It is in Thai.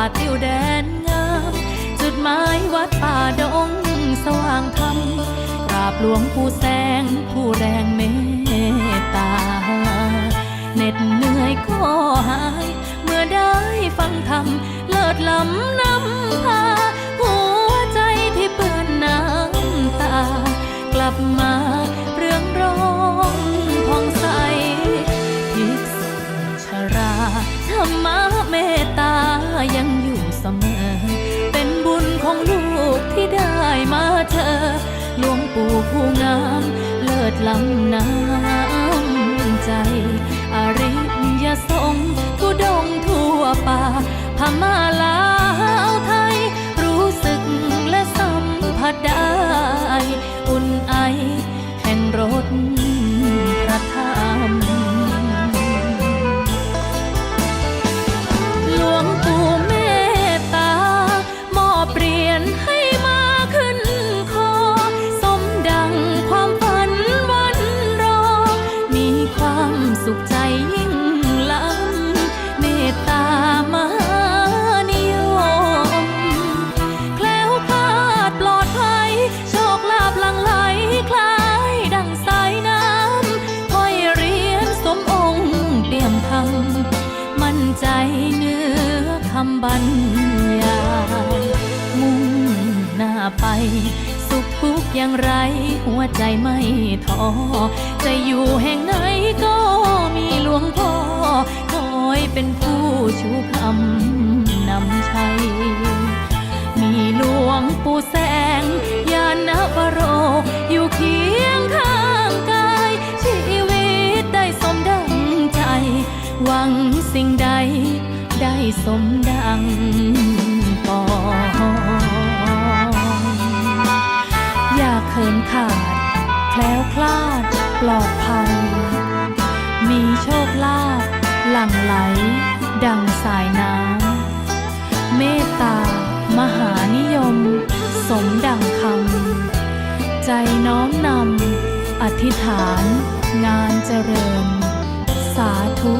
าติวแดนงาม จุดหมายวัดป่าดงสว่างธรรมกราบหลวงปู่แสงผู้แรงเมตตาเหน็ดเหนื่อยก็หาย เมื่อได้ฟังธรรมเลิศล้ำนำพา หัวใจที่เปื้อนน้ำตากลับมา ธรรมะเมตตายังอยู่เสมอ เป็นบุญของลูกที่ได้มาเจอหลวงปู่ผู้งาม เลิศล้ำน้ำใจ อริยสงฆ์ทุดงทั่วป่าพม่าลา ใจเนื้อคำบรรยายมุ่งหน้าไป สุขทุกอย่างไร หัวใจไม่ท้อจะอยู่แห่งไหนก็มีหลวงพ่อคอยเป็นผู้ชูคำนำชัย มีหลวงปู่แสง ยานวโร อยู่เคียงข้างกาย ชีวิตได้สมดังใจหวัง สมดังปองอยากเขินขาด แคล้วคลาดปลอดภัย มีโชคลาภหลั่งไหล ดังสายน้ำเมตตามหานิยม สมดังคำใจน้อมนำอธิษฐาน งานเจริญ สาธุ